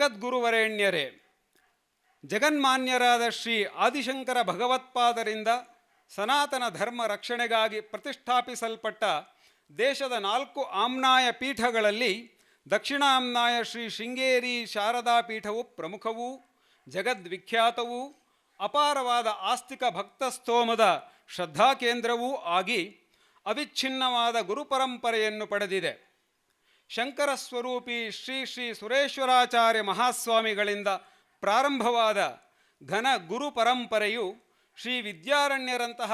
ಜಗದ್ಗುರುವರೇಣ್ಯರೇ, ಜಗನ್ಮಾನ್ಯರಾದ ಶ್ರೀ ಆದಿಶಂಕರ ಭಗವತ್ಪಾದರಿಂದ ಸನಾತನ ಧರ್ಮ ರಕ್ಷಣೆಗಾಗಿ ಪ್ರತಿಷ್ಠಾಪಿಸಲ್ಪಟ್ಟ ದೇಶದ ನಾಲ್ಕು ಆಮ್ನಾಯ ಪೀಠಗಳಲ್ಲಿ ದಕ್ಷಿಣ ಆಮ್ನಾಯ ಶ್ರೀ ಶೃಂಗೇರಿ ಶಾರದಾ ಪೀಠವು ಪ್ರಮುಖವೂ, ಜಗದ್ವಿಖ್ಯಾತವೂ, ಅಪಾರವಾದ ಆಸ್ತಿಕ ಭಕ್ತಸ್ತೋಮದ ಶ್ರದ್ಧಾಕೇಂದ್ರವೂ ಆಗಿ ಅವಿಚ್ಛಿನ್ನವಾದ ಗುರುಪರಂಪರೆಯನ್ನು ಪಡೆದಿದೆ. ಶಂಕರ ಸ್ವರೂಪಿ ಶ್ರೀ ಶ್ರೀ ಸುರೇಶ್ವರಾಚಾರ್ಯ ಮಹಾಸ್ವಾಮಿಗಳಿಂದ ಪ್ರಾರಂಭವಾದ ಘನ ಗುರು ಪರಂಪರೆಯು ಶ್ರೀ ವಿದ್ಯಾರಣ್ಯರಂತಹ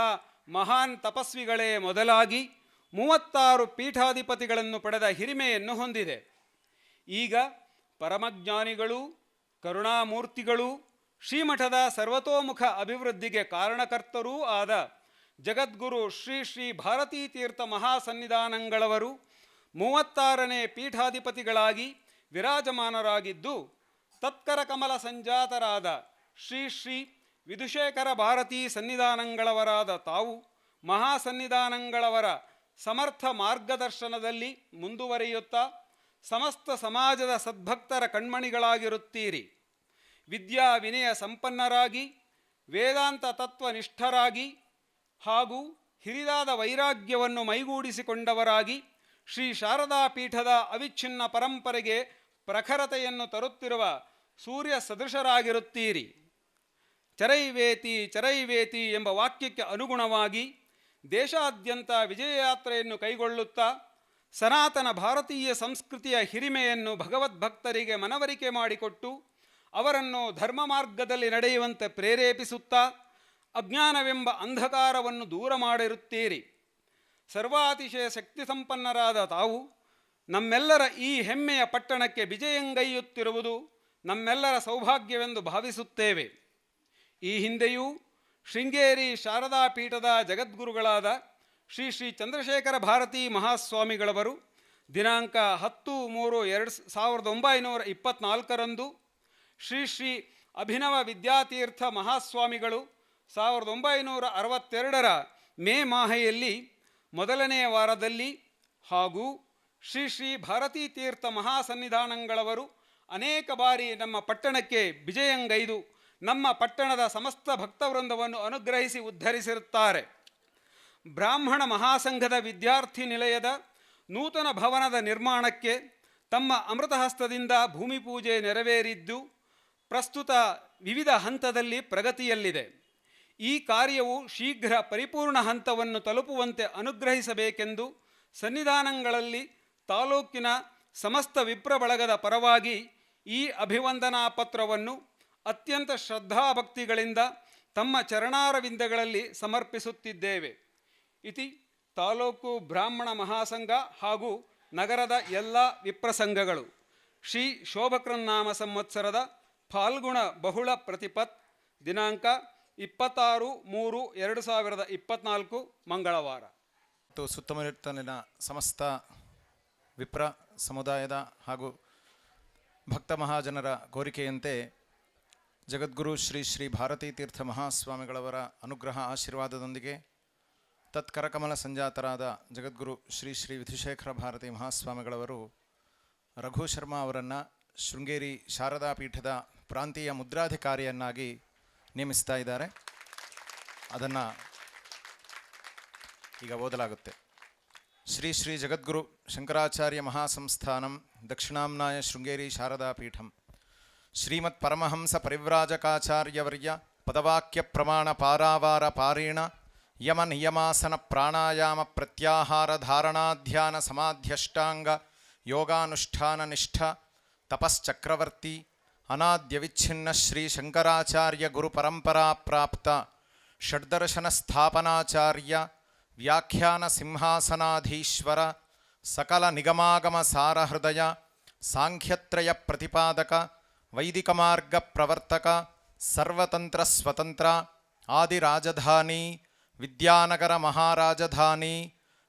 ಮಹಾನ್ ತಪಸ್ವಿಗಳೇ ಮೊದಲಾಗಿ ಮೂವತ್ತಾರು ಪೀಠಾಧಿಪತಿಗಳನ್ನು ಪಡೆದ ಹಿರಿಮೆಯನ್ನು ಹೊಂದಿದೆ. ಈಗ ಪರಮಜ್ಞಾನಿಗಳು, ಕರುಣಾಮೂರ್ತಿಗಳು, ಶ್ರೀಮಠದ ಸರ್ವತೋಮುಖ ಅಭಿವೃದ್ಧಿಗೆ ಕಾರಣಕರ್ತರೂ ಆದ ಜಗದ್ಗುರು ಶ್ರೀ ಶ್ರೀ ಭಾರತೀ ತೀರ್ಥ ಮಹಾಸನ್ನಿಧಾನಗಳವರು ಮೂವತ್ತಾರನೇ ಪೀಠಾಧಿಪತಿಗಳಾಗಿ ವಿರಾಜಮಾನರಾಗಿದ್ದು ತತ್ಕರ ಕಮಲ ಸಂಜಾತರಾದ ಶ್ರೀ ಶ್ರೀ ವಿಧುಶೇಖರ ಭಾರತೀ ಸನ್ನಿಧಾನಗಳವರಾದ ತಾವು ಮಹಾಸನ್ನಿಧಾನಗಳವರ ಸಮರ್ಥ ಮಾರ್ಗದರ್ಶನದಲ್ಲಿ ಮುಂದುವರಿಯುತ್ತಾ ಸಮಸ್ತ ಸಮಾಜದ ಸದ್ಭಕ್ತರ ಕಣ್ಮಣಿಗಳಾಗಿರುತ್ತೀರಿ. ವಿದ್ಯಾ ವಿನಯ ಸಂಪನ್ನರಾಗಿ, ವೇದಾಂತ ತತ್ವನಿಷ್ಠರಾಗಿ ಹಾಗೂ ಹಿರಿದಾದ ವೈರಾಗ್ಯವನ್ನು ಮೈಗೂಡಿಸಿಕೊಂಡವರಾಗಿ ಶ್ರೀ ಶಾರದಾ ಪೀಠದ ಅವಿಚ್ಛಿನ್ನ ಪರಂಪರೆಗೆ ಪ್ರಖರತೆಯನ್ನು ತರುತ್ತಿರುವ ಸೂರ್ಯ ಸದೃಶರಾಗಿರುತ್ತೀರಿ. ಚರೈವೇತಿ ಚರೈವೇತಿ ಎಂಬ ವಾಕ್ಯಕ್ಕೆ ಅನುಗುಣವಾಗಿ ದೇಶಾದ್ಯಂತ ವಿಜಯಯಾತ್ರೆಯನ್ನು ಕೈಗೊಳ್ಳುತ್ತಾ ಸನಾತನ ಭಾರತೀಯ ಸಂಸ್ಕೃತಿಯ ಹಿರಿಮೆಯನ್ನು ಭಗವದ್ಭಕ್ತರಿಗೆ ಮನವರಿಕೆ ಮಾಡಿಕೊಟ್ಟು ಅವರನ್ನು ಧರ್ಮ ಮಾರ್ಗದಲ್ಲಿ ನಡೆಯುವಂತೆ ಪ್ರೇರೇಪಿಸುತ್ತಾ ಅಜ್ಞಾನವೆಂಬ ಅಂಧಕಾರವನ್ನು ದೂರ ಮಾಡಿರುತ್ತೀರಿ. ಸರ್ವಾತಿಶಯ ಶಕ್ತಿ ಸಂಪನ್ನರಾದ ತಾವು ನಮ್ಮೆಲ್ಲರ ಈ ಹೆಮ್ಮೆಯ ಪಟ್ಟಣಕ್ಕೆ ವಿಜಯಂಗೈಯುತ್ತಿರುವುದು ನಮ್ಮೆಲ್ಲರ ಸೌಭಾಗ್ಯವೆಂದು ಭಾವಿಸುತ್ತೇವೆ. ಈ ಹಿಂದೆಯೂ ಶೃಂಗೇರಿ ಶಾರದಾ ಪೀಠದ ಜಗದ್ಗುರುಗಳಾದ ಶ್ರೀ ಶ್ರೀ ಚಂದ್ರಶೇಖರ ಭಾರತೀ ಮಹಾಸ್ವಾಮಿಗಳವರು ದಿನಾಂಕ ಹತ್ತು ಮೂರು ಎರಡು ಸಾವಿರದ ಒಂಬೈನೂರ ಇಪ್ಪತ್ನಾಲ್ಕರಂದು ಶ್ರೀ ಶ್ರೀ ಅಭಿನವ ವಿದ್ಯಾತೀರ್ಥ ಮಹಾಸ್ವಾಮಿಗಳು ಸಾವಿರದ ಒಂಬೈನೂರ ಅರವತ್ತೆರಡರ ಮೇ ಮಾಹೆಯಲ್ಲಿ ಮೊದಲನೆಯ ವಾರದಲ್ಲಿ ಹಾಗೂ ಶ್ರೀ ಶ್ರೀ ಭಾರತೀ ತೀರ್ಥ ಮಹಾಸನ್ನಿಧಾನಗಳವರು ಅನೇಕ ಬಾರಿ ನಮ್ಮ ಪಟ್ಟಣಕ್ಕೆ ವಿಜಯಂಗೈದು, ನಮ್ಮ ಪಟ್ಟಣದ ಸಮಸ್ತ ಭಕ್ತವೃಂದವನ್ನು ಅನುಗ್ರಹಿಸಿ ಉದ್ಧರಿಸಿರುತ್ತಾರೆ. ಬ್ರಾಹ್ಮಣ ಮಹಾಸಂಘದ ವಿದ್ಯಾರ್ಥಿ ನಿಲಯದ ನೂತನ ಭವನದ ನಿರ್ಮಾಣಕ್ಕೆ ತಮ್ಮ ಅಮೃತಹಸ್ತದಿಂದ ಭೂಮಿ ಪೂಜೆ ನೆರವೇರಿದ್ದು, ಪ್ರಸ್ತುತ ವಿವಿಧ ಹಂತದಲ್ಲಿ ಪ್ರಗತಿಯಲ್ಲಿದೆ. ಈ ಕಾರ್ಯವು ಶೀಘ್ರ ಪರಿಪೂರ್ಣ ಹಂತವನ್ನು ತಲುಪುವಂತೆ ಅನುಗ್ರಹಿಸಬೇಕೆಂದು ಸನ್ನಿಧಾನಗಳಲ್ಲಿ ತಾಲೂಕಿನ ಸಮಸ್ತ ವಿಪ್ರ ಬಳಗದ ಪರವಾಗಿ ಈ ಅಭಿವಂದನಾ ಪತ್ರವನ್ನು ಅತ್ಯಂತ ಶ್ರದ್ಧಾಭಕ್ತಿಗಳಿಂದ ತಮ್ಮ ಚರಣಾರವಿಂದಗಳಲ್ಲಿ ಸಮರ್ಪಿಸುತ್ತಿದ್ದೇವೆ. ಇತಿ ತಾಲೂಕು ಬ್ರಾಹ್ಮಣ ಮಹಾಸಂಘ ಹಾಗೂ ನಗರದ ಎಲ್ಲ ವಿಪ್ರಸಂಘಗಳು ಶ್ರೀ ಶೋಭಕೃನ್ನಾಮ ಸಂವತ್ಸರದ ಫಾಲ್ಗುಣ ಬಹುಳ ಪ್ರತಿಪತ್ ದಿನಾಂಕ ಇಪ್ಪತ್ತಾರು, ಮೂರು, ಎರಡು ಸಾವಿರದ ಇಪ್ಪತ್ನಾಲ್ಕು ಮಂಗಳವಾರ. ಮತ್ತು ಸುತ್ತಮುತ್ತಲಿನ ಸಮಸ್ತ ವಿಪ್ರ ಸಮುದಾಯದ ಹಾಗೂ ಭಕ್ತ ಮಹಾಜನರ ಕೋರಿಕೆಯಂತೆ ಜಗದ್ಗುರು ಶ್ರೀ ಶ್ರೀ ಭಾರತೀ ತೀರ್ಥ ಮಹಾಸ್ವಾಮಿಗಳವರ ಅನುಗ್ರಹ ಆಶೀರ್ವಾದದೊಂದಿಗೆ ತತ್ಕರಕಮಲ ಸಂಜಾತರಾದ ಜಗದ್ಗುರು ಶ್ರೀ ಶ್ರೀ ವಿಧುಶೇಖರ ಭಾರತಿ ಮಹಾಸ್ವಾಮಿಗಳವರು ರಘು ಶರ್ಮಾ ಅವರನ್ನು ಶೃಂಗೇರಿ ಶಾರದಾ ಪೀಠದ ಪ್ರಾಂತೀಯ ಮುದ್ರಾಧಿಕಾರಿಯನ್ನಾಗಿ ನೇಮಿಸ್ತಾ ಇದ್ದಾರೆ ಅದನ್ನು ಈಗ ಓದಲಾಗುತ್ತೆ ಶ್ರೀ ಶ್ರೀ ಜಗದ್ಗುರು ಶಂಕರಾಚಾರ್ಯ ಮಹಾಸಂಸ್ಥಾನಂ ದಕ್ಷಿಣಾಮ್ನಾಯ ಶೃಂಗೇರಿ ಶಾರದಾ ಪೀಠಂ ಶ್ರೀಮತ್ ಪರಮಹಂಸ ಪರಿವ್ರಾಜಕಾಚಾರ್ಯವರ್ಯ ಪದವಾಕ್ಯ ಪ್ರಮಾಣ ಪಾರಾವಾರ ಪಾರೇಣ ಯಮ ನಿಯಮಾಸನ ಪ್ರಾಣಾಯಾಮ ಪ್ರತ್ಯಾಹಾರ ಧಾರಣಾಧ್ಯಾನ ಸಮಾಧ್ಯಷ್ಟಾಂಗ ಯೋಗಾನುಷ್ಠಾನ ನಿಷ್ಠ ತಪಶ್ಚಕ್ರವರ್ತಿ అనాద్యవిచ్ఛిన్న శ్రీ శంకరాచార్య గురు పరంపరా ప్రాప్త షడ్దర్శన స్థాపనాచార్య వ్యాఖ్యాన సింహాసనాధీశ్వర సకల నిగమాగమ సారహృదయ సాంఖ్యత్రయ ప్రతిపాదక వైదిక మార్గ ప్రవర్తక సర్వతంత్ర స్వతంత్ర ఆది రాజధాని విద్యానగర మహారాజధాని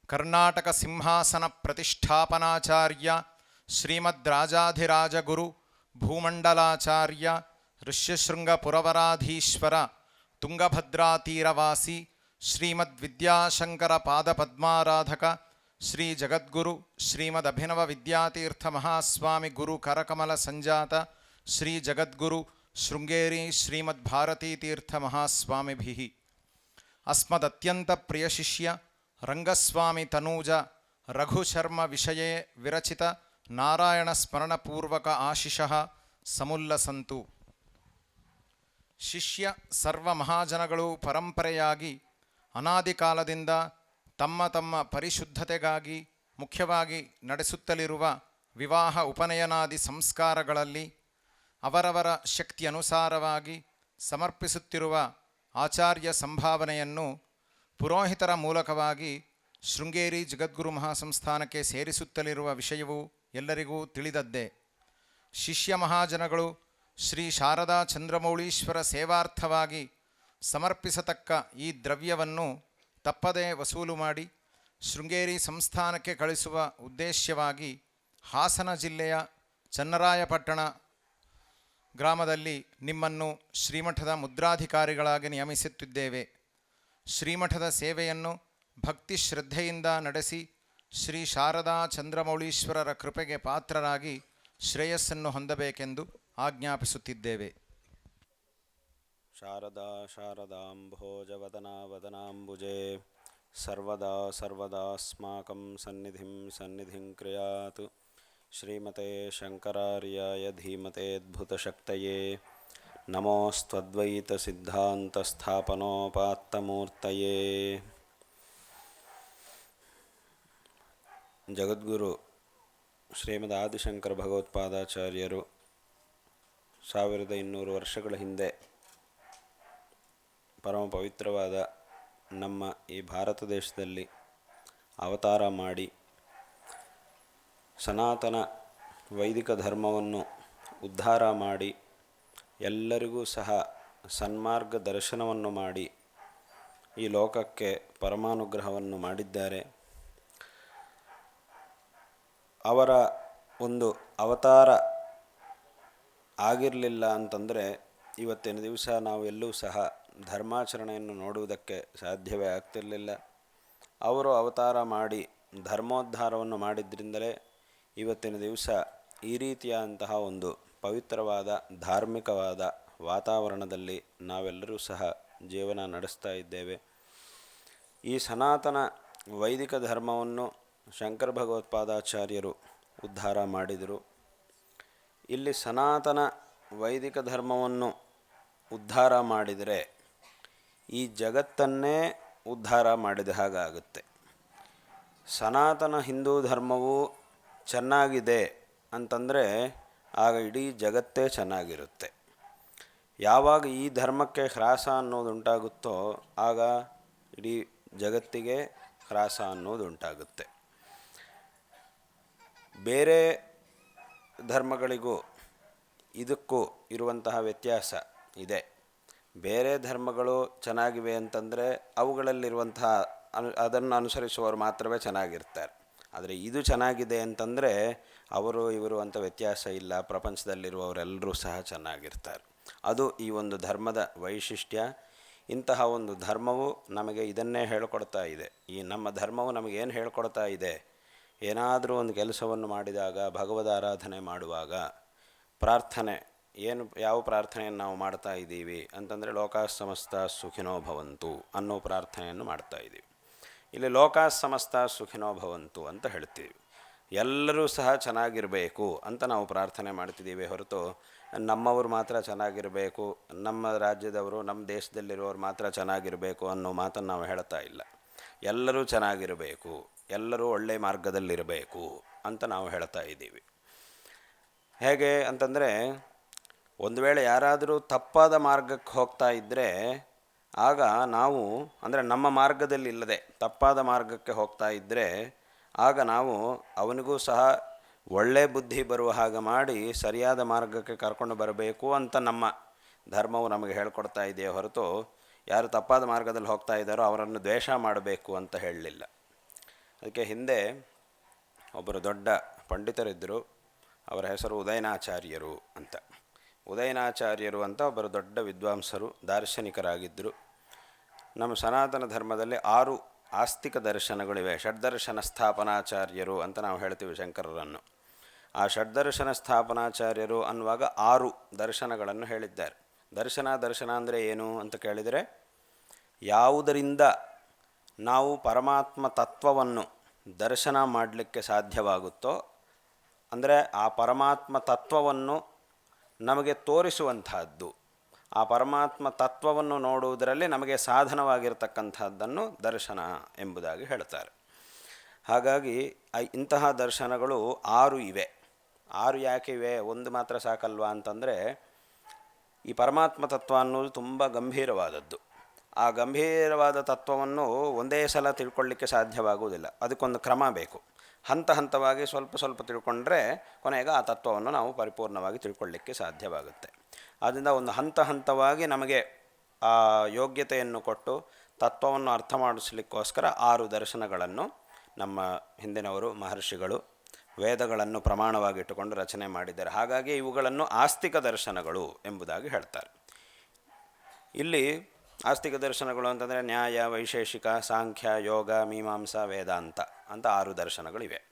కర్ణాటక సింహాసన ప్రతిష్టాపనాచార్య శ్రీమద్రాజాధిరాజగురు భూమండలాచార్య ఋష్యశృంగ పురవరాధీశ్వర తుంగభద్రాతీరవాసి శ్రీమద్విద్యాశంకర పాదపద్మారాధక శ్రీ జగద్గురు శ్రీమదభినవ విద్యాతీర్థ మహాస్వామి గురు కరకమల సంజాత శ్రీ శృంగేరి శ్రీమద్భారతీతీర్థ మహాస్వామిభి అస్మదత్యంత ప్రియశిష్య రంగస్వామి తనూజ రఘుశర్మ విషయే విరచిత ನಾರಾಯಣ ಸ್ಮರಣಪೂರ್ವಕ ಆಶಿಷಃ ಸಮುಲ್ಲಸಂತು ಶಿಷ್ಯ ಸರ್ವ ಮಹಾಜನಗಳು ಪರಂಪರೆಯಾಗಿ ಅನಾದಿ ಕಾಲದಿಂದ ತಮ್ಮ ತಮ್ಮ ಪರಿಶುದ್ಧತೆಗಾಗಿ ಮುಖ್ಯವಾಗಿ ನಡೆಸುತ್ತಲಿರುವ ವಿವಾಹ ಉಪನಯನಾದಿ ಸಂಸ್ಕಾರಗಳಲ್ಲಿ ಅವರವರ ಶಕ್ತಿಯನುಸಾರವಾಗಿ ಸಮರ್ಪಿಸುತ್ತಿರುವ ಆಚಾರ್ಯ ಸಂಭಾವನೆಯನ್ನು ಪುರೋಹಿತರ ಮೂಲಕವಾಗಿ ಶೃಂಗೇರಿ ಜಗದ್ಗುರು ಮಹಾಸಂಸ್ಥಾನಕ್ಕೆ ಸೇರಿಸುತ್ತಲಿರುವ ವಿಷಯವು ಎಲ್ಲರಿಗೂ ತಿಳಿದದ್ದೇ. ಶಿಷ್ಯ ಮಹಾಜನಗಳು ಶ್ರೀ ಶಾರದಾ ಚಂದ್ರಮೌಳೀಶ್ವರ ಸೇವಾರ್ಥವಾಗಿ ಸಮರ್ಪಿಸತಕ್ಕ ಈ ದ್ರವ್ಯವನ್ನು ತಪ್ಪದೇ ವಸೂಲು ಮಾಡಿ ಶೃಂಗೇರಿ ಸಂಸ್ಥಾನಕ್ಕೆ ಕಳಿಸುವ ಉದ್ದೇಶವಾಗಿ ಹಾಸನ ಜಿಲ್ಲೆಯ ಚನ್ನರಾಯಪಟ್ಟಣ ಗ್ರಾಮದಲ್ಲಿ ನಿಮ್ಮನ್ನು ಶ್ರೀಮಠದ ಮುದ್ರಾಧಿಕಾರಿಗಳಾಗಿ ನಿಯಮಿಸುತ್ತಿದ್ದೇವೆ. ಶ್ರೀಮಠದ ಸೇವೆಯನ್ನು ಭಕ್ತಿ ಶ್ರದ್ಧೆಯಿಂದ ನಡೆಸಿ ಶ್ರೀ ಶಾರದಾ ಚಂದ್ರಮೌಳೀಶ್ವರರ ಕೃಪೆಗೆ ಪಾತ್ರರಾಗಿ ಶ್ರೇಯಸ್ಸನ್ನು ಹೊಂದಬೇಕೆಂದು ಆಜ್ಞಾಪಿಸುತ್ತಿದ್ದೇವೆ. ಶಾರದಾ ಶಾರದಾಂಭೋಜವದನಾ ವದನಾಂಬುಜೆ. ಸರ್ವದಾ ಸರ್ವದಾಸ್ಮಾಕಂ ಸನ್ನಿಧಿಂ ಸನ್ನಿಧಿಂ ಕ್ರಿಯಾತು. ಶ್ರೀಮತೆ ಶಂಕರಾರ್ಯಾಯ ಧೀಮತೇದ್ಭುತಶಕ್ತಯೇ ನಮೋಸ್ತ್ವದ್ವೈತಸಿದ್ಧಾಂತಸ್ಥಾಪನೋಪಾತ್ತಮೂರ್ತಯೇ ಜಗದ್ಗುರು ಶ್ರೀಮದ್ ಆದಿಶಂಕರ ಭಗವತ್ಪಾದಾಚಾರ್ಯರು ಸಾವಿರದ ಇನ್ನೂರು ವರ್ಷಗಳ ಹಿಂದೆ ಪರಮ ಪವಿತ್ರವಾದ ನಮ್ಮ ಈ ಭಾರತ ದೇಶದಲ್ಲಿ ಅವತಾರ ಮಾಡಿ ಸನಾತನ ವೈದಿಕ ಧರ್ಮವನ್ನು ಉದ್ಧಾರ ಮಾಡಿ ಎಲ್ಲರಿಗೂ ಸಹ ಸನ್ಮಾರ್ಗ ದರ್ಶನವನ್ನು ಮಾಡಿ ಈ ಲೋಕಕ್ಕೆ ಪರಮಾನುಗ್ರಹವನ್ನು ಮಾಡಿದ್ದಾರೆ. ಅವರ ಒಂದು ಅವತಾರ ಆಗಿರಲಿಲ್ಲ ಅಂತಂದರೆ ಇವತ್ತಿನ ದಿವಸ ನಾವು ಎಲ್ಲೂ ಸಹ ಧರ್ಮಾಚರಣೆಯನ್ನು ನೋಡುವುದಕ್ಕೆ ಸಾಧ್ಯವೇ ಆಗ್ತಿರಲಿಲ್ಲ. ಅವರು ಅವತಾರ ಮಾಡಿ ಧರ್ಮೋದ್ಧಾರವನ್ನು ಮಾಡಿದ್ರಿಂದಲೇ ಇವತ್ತಿನ ದಿವಸ ಈ ರೀತಿಯಾದಂತಹ ಒಂದು ಪವಿತ್ರವಾದ ಧಾರ್ಮಿಕವಾದ ವಾತಾವರಣದಲ್ಲಿ ನಾವೆಲ್ಲರೂ ಸಹ ಜೀವನ ನಡೆಸ್ತಾ ಇದ್ದೇವೆ. ಈ ಸನಾತನ ವೈದಿಕ ಧರ್ಮವನ್ನು ಶಂಕರ ಭಗವತ್ಪಾದಾಚಾರ್ಯರು ಉದ್ಧಾರ ಮಾಡಿದರು. ಇಲ್ಲಿ ಸನಾತನ ವೈದಿಕ ಧರ್ಮವನ್ನು ಉದ್ಧಾರ ಮಾಡಿದರೆ ಈ ಜಗತ್ತನ್ನೇ ಉದ್ಧಾರ ಮಾಡಿದ ಹಾಗಾಗುತ್ತೆ. ಸನಾತನ ಹಿಂದೂ ಧರ್ಮವು ಚೆನ್ನಾಗಿದೆ ಅಂತಂದರೆ ಆಗ ಇಡೀ ಜಗತ್ತೇ ಚೆನ್ನಾಗಿರುತ್ತೆ. ಯಾವಾಗ ಈ ಧರ್ಮಕ್ಕೆ ಹ್ರಾಸ ಅನ್ನೋದುಂಟಾಗುತ್ತೋ ಆಗ ಇಡೀ ಜಗತ್ತಿಗೆ ಹ್ರಾಸ ಅನ್ನೋದು ಉಂಟಾಗುತ್ತೆ ಬೇರೆ ಧರ್ಮಗಳಿಗೂ ಇದಕ್ಕೂ ಇರುವಂತಹ ವ್ಯತ್ಯಾಸ ಇದೆ. ಬೇರೆ ಧರ್ಮಗಳು ಚೆನ್ನಾಗಿವೆ ಅಂತಂದರೆ ಅವುಗಳಲ್ಲಿರುವಂತಹ ಅನು, ಅದನ್ನು ಅನುಸರಿಸುವವರು ಮಾತ್ರವೇ ಚೆನ್ನಾಗಿರ್ತಾರೆ. ಆದರೆ ಇದು ಚೆನ್ನಾಗಿದೆ ಅಂತಂದರೆ ಅವರು, ಇವರು ಅಂತ ವ್ಯತ್ಯಾಸ ಇಲ್ಲ. ಪ್ರಪಂಚದಲ್ಲಿರುವವರೆಲ್ಲರೂ ಸಹ ಚೆನ್ನಾಗಿರ್ತಾರೆ. ಅದು ಈ ಒಂದು ಧರ್ಮದ ವೈಶಿಷ್ಟ್ಯ. ಇಂತಹ ಒಂದು ಧರ್ಮವು ನಮಗೆ ಇದನ್ನೇ ಹೇಳಿಕೊಡ್ತಾ ಇದೆ. ಈ ನಮ್ಮ ಧರ್ಮವು ನಮಗೇನು ಹೇಳಿಕೊಡ್ತಾ ಇದೆ? ಏನಾದರೂ ಒಂದು ಕೆಲಸವನ್ನು ಮಾಡಿದಾಗ, ಭಗವದ ಆರಾಧನೆ ಮಾಡುವಾಗ ಪ್ರಾರ್ಥನೆ, ಏನು, ಯಾವ ಪ್ರಾರ್ಥನೆಯನ್ನು ನಾವು ಮಾಡ್ತಾ ಇದ್ದೀವಿ ಅಂತಂದರೆ, ಲೋಕಾ ಸಮಸ್ತ ಸುಖಿನೋ ಭವಂತು ಅನ್ನೋ ಪ್ರಾರ್ಥನೆಯನ್ನು ಮಾಡ್ತಾ ಇದ್ದೀವಿ. ಇಲ್ಲಿ ಲೋಕಾ ಸಮಸ್ತ ಸುಖಿನೋ ಭವಂತು ಅಂತ ಹೇಳ್ತೀವಿ. ಎಲ್ಲರೂ ಸಹ ಚೆನ್ನಾಗಿರಬೇಕು ಅಂತ ನಾವು ಪ್ರಾರ್ಥನೆ ಮಾಡ್ತಿದ್ದೀವಿ ಹೊರತು ನಮ್ಮವರು ಮಾತ್ರ ಚೆನ್ನಾಗಿರಬೇಕು, ನಮ್ಮ ರಾಜ್ಯದವರು, ನಮ್ಮ ದೇಶದಲ್ಲಿರುವವರು ಮಾತ್ರ ಚೆನ್ನಾಗಿರಬೇಕು ಅನ್ನೋ ಮಾತನ್ನು ನಾವು ಹೇಳ್ತಾ ಇಲ್ಲ. ಎಲ್ಲರೂ ಚೆನ್ನಾಗಿರಬೇಕು. ಎಲ್ಲರೂ ಒಳ್ಳೆ ಮಾರ್ಗದಲ್ಲಿರಬೇಕು ಅಂತ ನಾವು ಹೇಳ್ತಾ ಇದ್ದೀವಿ. ಹೇಗೆ ಅಂತಂದರೆ, ಒಂದು ವೇಳೆ ಯಾರಾದರೂ ತಪ್ಪಾದ ಮಾರ್ಗಕ್ಕೆ ಹೋಗ್ತಾ ಇದ್ದರೆ ಆಗ ನಾವು, ಅಂದರೆ ನಮ್ಮ ಮಾರ್ಗದಲ್ಲಿ ಇಲ್ಲದೆ ತಪ್ಪಾದ ಮಾರ್ಗಕ್ಕೆ ಹೋಗ್ತಾ ಇದ್ದರೆ ಆಗ ನಾವು ಅವನಿಗೂ ಸಹ ಒಳ್ಳೆ ಬುದ್ಧಿ ಬರುವ ಹಾಗೆ ಮಾಡಿ ಸರಿಯಾದ ಮಾರ್ಗಕ್ಕೆ ಕರ್ಕೊಂಡು ಬರಬೇಕು ಅಂತ ನಮ್ಮ ಧರ್ಮವು ನಮಗೆ ಹೇಳ್ಕೊಡ್ತಾ ಇದೆಯೇ ಹೊರತು, ಯಾರು ತಪ್ಪಾದ ಮಾರ್ಗದಲ್ಲಿ ಹೋಗ್ತಾ ಇದ್ದಾರೋ ಅವರನ್ನು ದ್ವೇಷ ಮಾಡಬೇಕು ಅಂತ ಹೇಳಲಿಲ್ಲ. ಅದಕ್ಕೆ ಹಿಂದೆ ಒಬ್ಬರು ದೊಡ್ಡ ಪಂಡಿತರಿದ್ದರು. ಅವರ ಹೆಸರು ಉದಯನಾಚಾರ್ಯರು ಅಂತ. ಉದಯನಾಚಾರ್ಯರು ಅಂತ ಒಬ್ಬರು ದೊಡ್ಡ ವಿದ್ವಾಂಸರು, ದಾರ್ಶನಿಕರಾಗಿದ್ದರು. ನಮ್ಮ ಸನಾತನ ಧರ್ಮದಲ್ಲಿ ಆರು ಆಸ್ತಿಕ ದರ್ಶನಗಳಿವೆ. ಷಡ್ದರ್ಶನ ಸ್ಥಾಪನಾಚಾರ್ಯರು ಅಂತ ನಾವು ಹೇಳ್ತೀವಿ ಶಂಕರರನ್ನು. ಆ ಷಡ್ದರ್ಶನ ಸ್ಥಾಪನಾಚಾರ್ಯರು ಅನ್ನುವಾಗ ಆರು ದರ್ಶನಗಳನ್ನು ಹೇಳಿದ್ದಾರೆ. ದರ್ಶನ ದರ್ಶನ ಅಂದರೆ ಏನು ಅಂತ ಕೇಳಿದರೆ, ಯಾವುದರಿಂದ ನಾವು ಪರಮಾತ್ಮ ತತ್ವವನ್ನು ದರ್ಶನ ಮಾಡಲಿಕ್ಕೆ ಸಾಧ್ಯವಾಗುತ್ತೋ, ಅಂದರೆ ಆ ಪರಮಾತ್ಮ ತತ್ವವನ್ನು ನಮಗೆ ತೋರಿಸುವಂತಹದ್ದು ಆ ಪರಮಾತ್ಮ ತತ್ವವನ್ನು ನೋಡುವುದರಲ್ಲಿ ನಮಗೆ ಸಾಧನವಾಗಿರತಕ್ಕಂಥದ್ದನ್ನು ದರ್ಶನ ಎಂಬುದಾಗಿ ಹೇಳ್ತಾರೆ ಹಾಗಾಗಿ ಇಂತಹ ದರ್ಶನಗಳು ಆರು ಇವೆ. ಆರು ಯಾಕೆ ಇವೆ? ಒಂದು ಮಾತ್ರ ಸಾಕಲ್ವಾ ಅಂತಂದರೆ, ಈ ಪರಮಾತ್ಮ ತತ್ವ ಅನ್ನೋದು ತುಂಬ ಗಂಭೀರವಾದದ್ದು. ಆ ಗಂಭೀರವಾದ ತತ್ವವನ್ನು ಒಂದೇ ಸಲ ತಿಳ್ಕೊಳ್ಳಿಕ್ಕೆ ಸಾಧ್ಯವಾಗುವುದಿಲ್ಲ. ಅದಕ್ಕೊಂದು ಕ್ರಮ ಬೇಕು. ಹಂತ ಹಂತವಾಗಿ ಸ್ವಲ್ಪ ಸ್ವಲ್ಪ ತಿಳ್ಕೊಂಡ್ರೆ ಕೊನೆಗೆ ಆ ತತ್ವವನ್ನು ನಾವು ಪರಿಪೂರ್ಣವಾಗಿ ತಿಳ್ಕೊಳ್ಳಿಕ್ಕೆ ಸಾಧ್ಯವಾಗುತ್ತೆ. ಆದ್ದರಿಂದ ಒಂದು ಹಂತ ಹಂತವಾಗಿ ನಮಗೆ ಆ ಯೋಗ್ಯತೆಯನ್ನು ಕೊಟ್ಟು ತತ್ವವನ್ನು ಅರ್ಥ ಮಾಡಿಸ್ಲಿಕ್ಕೋಸ್ಕರ ಆರು ದರ್ಶನಗಳನ್ನು ನಮ್ಮ ಹಿಂದಿನವರು ಮಹರ್ಷಿಗಳು ವೇದಗಳನ್ನು ಪ್ರಮಾಣವಾಗಿಟ್ಟುಕೊಂಡು ರಚನೆ ಮಾಡಿದ್ದಾರೆ. ಹಾಗಾಗಿ ಇವುಗಳನ್ನು ಆಸ್ತಿಕ ದರ್ಶನಗಳು ಎಂಬುದಾಗಿ ಹೇಳ್ತಾರೆ. ಇಲ್ಲಿ ಆಸ್ತಿಕ ದರ್ಶನಗಳು ಅಂತಂದರೆ ನ್ಯಾಯ, ವೈಶೇಷಿಕ, ಸಾಂಖ್ಯ, ಯೋಗ, ಮೀಮಾಂಸಾ, ವೇದಾಂತ ಅಂತ ಆರು ದರ್ಶನಗಳಿವೆ.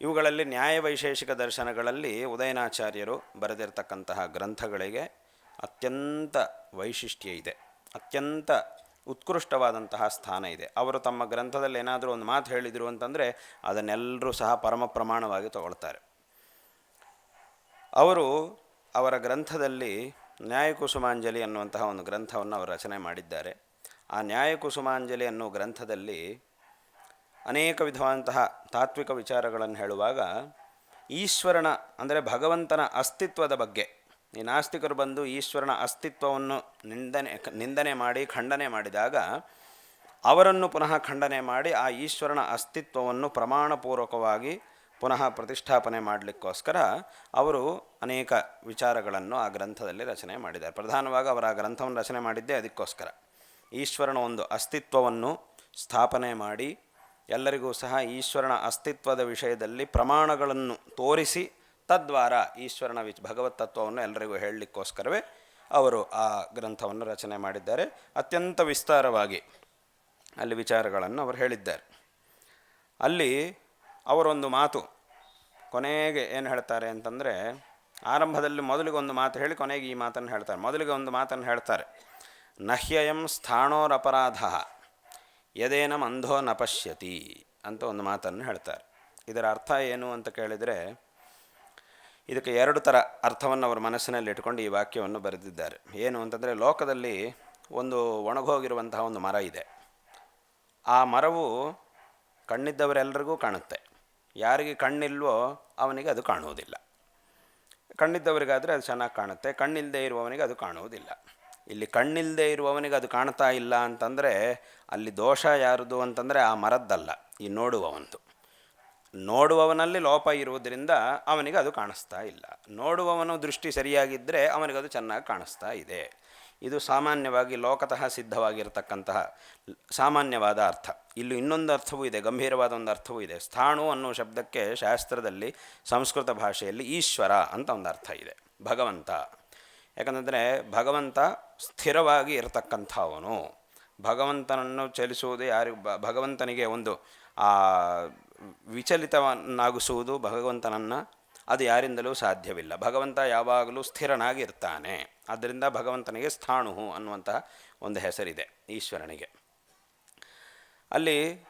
ಇವುಗಳಲ್ಲಿ ನ್ಯಾಯ, ವೈಶೇಷಿಕ ದರ್ಶನಗಳಲ್ಲಿ ಉದಯನಾಚಾರ್ಯರು ಬರೆದಿರತಕ್ಕಂತಹ ಗ್ರಂಥಗಳಿಗೆ ಅತ್ಯಂತ ವೈಶಿಷ್ಟ್ಯ ಇದೆ. ಅತ್ಯಂತ ಉತ್ಕೃಷ್ಟವಾದಂತಹ ಸ್ಥಾನ ಇದೆ. ಅವರು ತಮ್ಮ ಗ್ರಂಥದಲ್ಲಿ ಏನಾದರೂ ಒಂದು ಮಾತು ಹೇಳಿದರು ಅಂತಂದರೆ ಅದನ್ನೆಲ್ಲರೂ ಸಹ ಪರಮ ಪ್ರಮಾಣವಾಗಿ ತಗೊಳ್ತಾರೆ. ಅವರು ಅವರ ಗ್ರಂಥದಲ್ಲಿ ನ್ಯಾಯಕುಸುಮಾಂಜಲಿ ಅನ್ನುವಂತಹ ಒಂದು ಗ್ರಂಥವನ್ನು ಅವರು ರಚನೆ ಮಾಡಿದ್ದಾರೆ. ಆ ನ್ಯಾಯಕುಸುಮಾಂಜಲಿ ಅನ್ನೋ ಗ್ರಂಥದಲ್ಲಿ ಅನೇಕ ವಿಧವಾದಂತಹ ತಾತ್ವಿಕ ವಿಚಾರಗಳನ್ನು ಹೇಳುವಾಗ ಈಶ್ವರನ, ಅಂದರೆ ಭಗವಂತನ ಅಸ್ತಿತ್ವದ ಬಗ್ಗೆ, ಈ ನಾಸ್ತಿಕರು ಬಂದು ಈಶ್ವರನ ಅಸ್ತಿತ್ವವನ್ನು ನಿಂದನೆ ನಿಂದನೆ ಮಾಡಿ, ಖಂಡನೆ ಮಾಡಿದಾಗ ಅವರನ್ನು ಪುನಃ ಖಂಡನೆ ಮಾಡಿ ಆ ಈಶ್ವರನ ಅಸ್ತಿತ್ವವನ್ನು ಪ್ರಮಾಣಪೂರ್ವಕವಾಗಿ ಪುನಃ ಪ್ರತಿಷ್ಠಾಪನೆ ಮಾಡಲಿಕ್ಕೋಸ್ಕರ ಅವರು ಅನೇಕ ವಿಚಾರಗಳನ್ನು ಆ ಗ್ರಂಥದಲ್ಲಿ ರಚನೆ ಮಾಡಿದ್ದಾರೆ. ಪ್ರಧಾನವಾಗಿ ಅವರ ಆ ಗ್ರಂಥವನ್ನು ರಚನೆ ಮಾಡಿದ್ದೇ ಅದಕ್ಕೋಸ್ಕರ. ಈಶ್ವರನ ಒಂದು ಅಸ್ತಿತ್ವವನ್ನು ಸ್ಥಾಪನೆ ಮಾಡಿ, ಎಲ್ಲರಿಗೂ ಸಹ ಈಶ್ವರನ ಅಸ್ತಿತ್ವದ ವಿಷಯದಲ್ಲಿ ಪ್ರಮಾಣಗಳನ್ನು ತೋರಿಸಿ, ತದ್ವಾರ ಈಶ್ವರನ ವಿಚ್ ಭಗವತ್ ತತ್ವವನ್ನು ಎಲ್ಲರಿಗೂ ಹೇಳಲಿಕ್ಕೋಸ್ಕರವೇ ಅವರು ಆ ಗ್ರಂಥವನ್ನು ರಚನೆ ಮಾಡಿದ್ದಾರೆ. ಅತ್ಯಂತ ವಿಸ್ತಾರವಾಗಿ ಅಲ್ಲಿ ವಿಚಾರಗಳನ್ನು ಅವರು ಹೇಳಿದ್ದಾರೆ. ಅಲ್ಲಿ ಅವರೊಂದು ಮಾತು. ಕೊನೆಗೆ ಏನು ಹೇಳ್ತಾರೆ ಅಂತಂದರೆ, ಆರಂಭದಲ್ಲಿ ಮೊದಲಿಗೆ ಒಂದು ಮಾತು ಹೇಳಿ, ಕೊನೆಗೆ ಈ ಮಾತನ್ನು ಹೇಳ್ತಾರೆ. ಮೊದಲಿಗೆ ಒಂದು ಮಾತನ್ನು ಹೇಳ್ತಾರೆ. ನಹ್ಯಯಂ ಸ್ಥಾಣೋರಪರಾಧ, ಯದೇನಂ ಅಂಧೋ ನ ಪಶ್ಯತಿ ಅಂತ ಒಂದು ಮಾತನ್ನು ಹೇಳ್ತಾರೆ. ಇದರ ಅರ್ಥ ಏನು ಅಂತ ಕೇಳಿದರೆ, ಇದಕ್ಕೆ ಎರಡು ಥರ ಅರ್ಥವನ್ನು ಅವರ ಮನಸ್ಸಿನಲ್ಲಿ ಇಟ್ಕೊಂಡು ಈ ವಾಕ್ಯವನ್ನು ಬರೆದಿದ್ದಾರೆ. ಏನು ಅಂತಂದರೆ, ಲೋಕದಲ್ಲಿ ಒಂದು ಒಣಗೋಗಿರುವಂತಹ ಒಂದು ಮರ ಇದೆ. ಆ ಮರವು ಕಣ್ಣಿದ್ದವರೆಲ್ಲರಿಗೂ ಕಾಣುತ್ತೆ. ಯಾರಿಗೆ ಕಣ್ಣಿಲ್ವೋ ಅವನಿಗೆ ಅದು ಕಾಣುವುದಿಲ್ಲ. ಕಣ್ಣಿದ್ದವರಿಗಾದರೆ ಅದು ಚೆನ್ನಾಗಿ ಕಾಣುತ್ತೆ ಕಣ್ಣಿಲ್ಲದೆ ಇರುವವನಿಗೆ ಅದು ಕಾಣುವುದಿಲ್ಲ. ಇಲ್ಲಿ ಕಣ್ಣಿಲ್ಲದೆ ಇರುವವನಿಗೆ ಅದು ಕಾಣ್ತಾ ಇಲ್ಲ ಅಂತಂದರೆ ಅಲ್ಲಿ ದೋಷ ಯಾರದು ಅಂತಂದರೆ ಆ ಮರದ್ದಲ್ಲ, ಈ ನೋಡುವವಂತು. ನೋಡುವವನಲ್ಲಿ ಲೋಪ ಇರುವುದರಿಂದ ಅವನಿಗೆ ಅದು ಕಾಣಿಸ್ತಾ ಇಲ್ಲ. ನೋಡುವವನು ದೃಷ್ಟಿ ಸರಿಯಾಗಿದ್ದರೆ ಅವನಿಗದು ಚೆನ್ನಾಗಿ ಕಾಣಿಸ್ತಾ ಇದೆ. ಇದು ಸಾಮಾನ್ಯವಾಗಿ ಲೋಕತಃ ಸಿದ್ಧವಾಗಿರತಕ್ಕಂತಹ ಸಾಮಾನ್ಯವಾದ ಅರ್ಥ. ಇಲ್ಲಿ ಇನ್ನೊಂದು ಅರ್ಥವೂ ಇದೆ, ಗಂಭೀರವಾದ ಒಂದು ಅರ್ಥವೂ ಇದೆ. ಸ್ಥಾಣು ಅನ್ನೋ ಶಬ್ದಕ್ಕೆ ಶಾಸ್ತ್ರದಲ್ಲಿ, ಸಂಸ್ಕೃತ ಭಾಷೆಯಲ್ಲಿ ಈಶ್ವರ ಅಂತ ಒಂದು ಅರ್ಥ ಇದೆ. ಭಗವಂತ. ಯಾಕಂತಂದರೆ ಭಗವಂತ ಸ್ಥಿರವಾಗಿ ಇರತಕ್ಕಂಥವನು. ಭಗವಂತನನ್ನು ಚಲಿಸುವುದು ಯಾರಿ ಭಗವಂತನಿಗೆ ಒಂದು ವಿಚಲಿತವನ್ನಾಗಿಸುವುದು ಭಗವಂತನನ್ನು, ಅದು ಯಾರಿಂದಲೂ ಸಾಧ್ಯವಿಲ್ಲ. ಭಗವಂತ ಯಾವಾಗಲೂ ಸ್ಥಿರನಾಗಿ ಇರ್ತಾನೆ ಆದ್ದರಿಂದ ಭಗವಂತನಿಗೆ ಸ್ಥಾಣು ಅನ್ನುವಂತಹ ಒಂದು ಹೆಸರಿದೆ ಈಶ್ವರನಿಗೆ. ಅಲ್ಲಿ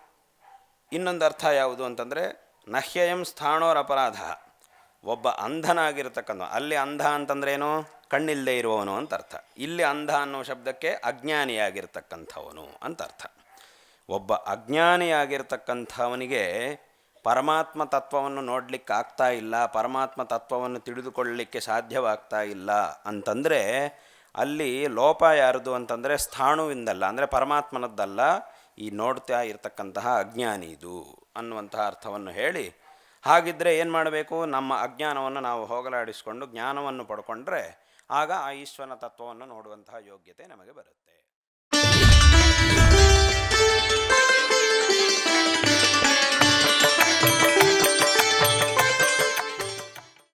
ಇನ್ನೊಂದು ಅರ್ಥ ಯಾವುದು ಅಂತಂದರೆ, ನಹ್ಯಯಂ ಸ್ಥಾಣೋರ ಅಪರಾಧ. ಒಬ್ಬ ಅಂಧನಾಗಿರ್ತಕ್ಕಂಥ, ಅಲ್ಲಿ ಅಂಧ ಅಂತಂದ್ರೇನು? ಕಣ್ಣಿಲ್ಲದೆ ಇರುವವನು ಅಂತ ಅರ್ಥ. ಇಲ್ಲಿ ಅಂಧ ಅನ್ನೋ ಶಬ್ದಕ್ಕೆ ಅಜ್ಞಾನಿಯಾಗಿರ್ತಕ್ಕಂಥವನು ಅಂತ ಅರ್ಥ. ಒಬ್ಬ ಅಜ್ಞಾನಿಯಾಗಿರ್ತಕ್ಕಂಥವನಿಗೆ ಪರಮಾತ್ಮ ತತ್ವವನ್ನು ನೋಡಲಿಕ್ಕೆ ಆಗ್ತಾ ಇಲ್ಲ, ಪರಮಾತ್ಮ ತತ್ವವನ್ನು ತಿಳಿದುಕೊಳ್ಳಲಿಕ್ಕೆ ಸಾಧ್ಯವಾಗ್ತಾ ಇಲ್ಲ ಅಂತಂದರೆ ಅಲ್ಲಿ ಲೋಪ ಯಾರದು ಅಂತಂದರೆ ಸ್ಥಾಣುವಿಂದಲ್ಲ, ಅಂದರೆ ಪರಮಾತ್ಮನದ್ದಲ್ಲ, ಈ ನೋಡ್ತಾ ಇರತಕ್ಕಂತಹ ಅಜ್ಞಾನಿ ಇದು ಅನ್ನುವಂತಹ ಅರ್ಥವನ್ನು ಹೇಳಿ ಹಾಗಿದ್ದರೆ ಏನು ಮಾಡಬೇಕು? ನಮ್ಮ ಅಜ್ಞಾನವನ್ನು ನಾವು ಹೋಗಲಾಡಿಸಿಕೊಂಡು ಜ್ಞಾನವನ್ನು ಪಡ್ಕೊಂಡ್ರೆ ಆಗ ಆ ಈಶ್ವರನ ತತ್ವವನ್ನು ನೋಡುವಂತಹ ಯೋಗ್ಯತೆ ನಮಗೆ ಬರುತ್ತೆ.